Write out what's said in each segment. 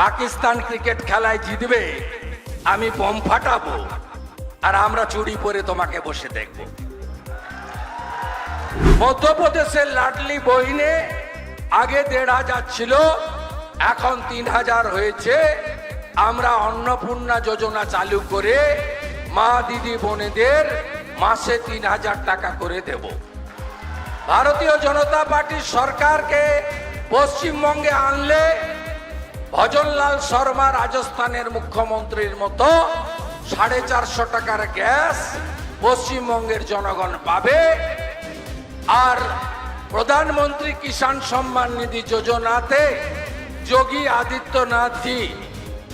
Pakistan cricket খেলায় জিতবে, আমি বোম ফাটাবো, আর আমরা চুরি পরে তোমাকে বসে দেখব। মধ্যপ্রদেশের লাডলি বহিনে আগে দেড় হাজার ছিল, এখন তিন হাজার হয়েছে। আমরা অন্নপূর্ণা যোজনা চালু করে মা, দিদি, বোনেদের মাসে তিন হাজার টাকা করে দেব। ভারতীয় জনতা পার্টির সরকারকে পশ্চিমবঙ্গে আনলে ভজনলাল শর্মা রাজস্থানের মুখ্যমন্ত্রীর মতো সাড়ে চারশো টাকার গ্যাস পশ্চিমবঙ্গের জনগণ পাবে। আর প্রধানমন্ত্রী কিষাণ সম্মান নিধি যোজনাতে যোগী আদিত্যনাথজি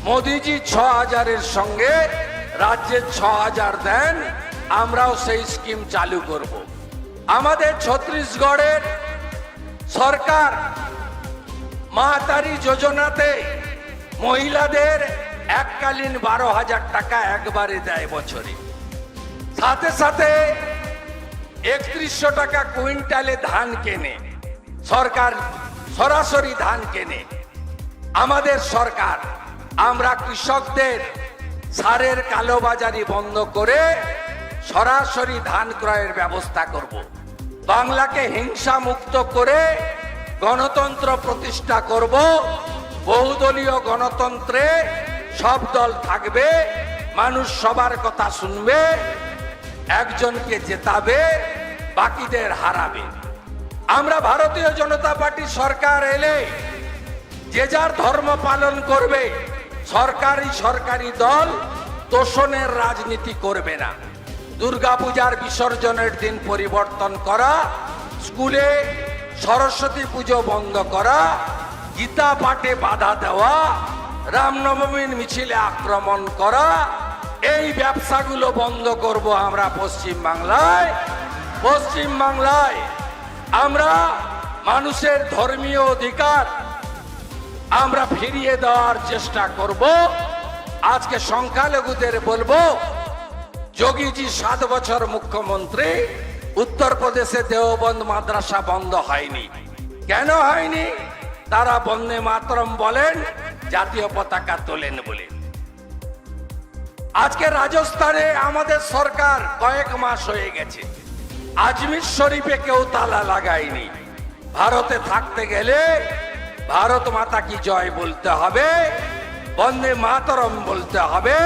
মোদিজি ছ হাজারের সঙ্গে রাজ্যের ছ হাজার দেন, আমরাও সেই স্কিম চালু করব। আমাদের ছত্তিশগড়ের সরকার মাতারি যোজনাতে মহিলাদের এককালীন বারো হাজার টাকা একবারে দেয় বছরে। সাথে সাথে একত্রিশশো টাকা কুইন্টালে ধান কেনে। সরকার সরাসরি ধান কেনে। আমাদের সরকার, আমরা কৃষকদের সারের কালোবাজারি বন্ধ করে সরাসরি ধান ক্রয়ের ব্যবস্থা করব। বাংলাকে হিংসা মুক্ত করে গণতন্ত্র প্রতিষ্ঠা করব। বহুদলীয় গণতন্ত্রে সব দল থাকবে, মানুষ সবার কথা শুনবে, একজনকে জেতাবে, বাকিদের হারাবে। আমরা ভারতীয় জনতা পার্টি সরকার এলে যে যার ধর্ম পালন করবে, সরকারি সরকারি দল তোষণের রাজনীতি করবে না। দুর্গাপূজার বিসর্জনের দিন পরিবর্তন করা, স্কুলে সরস্বতী পুজো বন্ধ করা, গীতা পাঠে বাধা দেওয়া, রামনবমীর মিছিলে আক্রমণ করা, এই ব্যবসাগুলো বন্ধ করব আমরা পশ্চিম বাংলায়। পশ্চিম বাংলায় আমরা মানুষের ধর্মীয় অধিকার আমরা ফিরিয়ে দেওয়ার চেষ্টা করব। আজকে সংখ্যালঘুদের বলব, যোগীজি সাত বছর মুখ্যমন্ত্রী উত্তরপ্রদেশে দেওবন্দ মাদ্রাসা বন্ধ হয়নি। কেন হয়নি? তারা বন্দে মাতরম বলেন, জাতীয় পতাকা তোলেন বলে। আজকে রাজস্থানে আমাদের সরকার কয়েক মাস হয়ে গেছে। আজমির শরীফে কেউ তালা লাগায়নি। ভারতে থাকতে গেলে ভারত মাতা কি জয় বলতে হবে, বন্দে মাতরম বলতে হবে,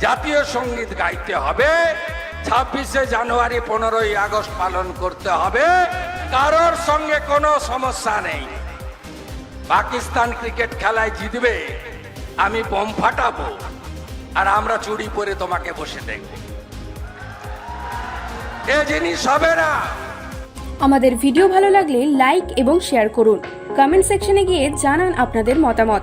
জাতীয় সংগীত গাইতে হবে ছাব্বিশে জানুয়ারি পনেরোই আগস্ট পালন করতে হবে। কারোর সঙ্গে কোনো সমস্যা নেই। পাকিস্তান ক্রিকেট খেলায় জিতবে, আমি বোম ফাটাবো, আর আমরা চুরি পরে তোমাকে বসে দেখব। এ জিনিস হবে না। আমাদের ভিডিও ভালো লাগলে লাইক এবং শেয়ার করুন। কমেন্ট সেকশনে গিয়ে জানান আপনাদের মতামত।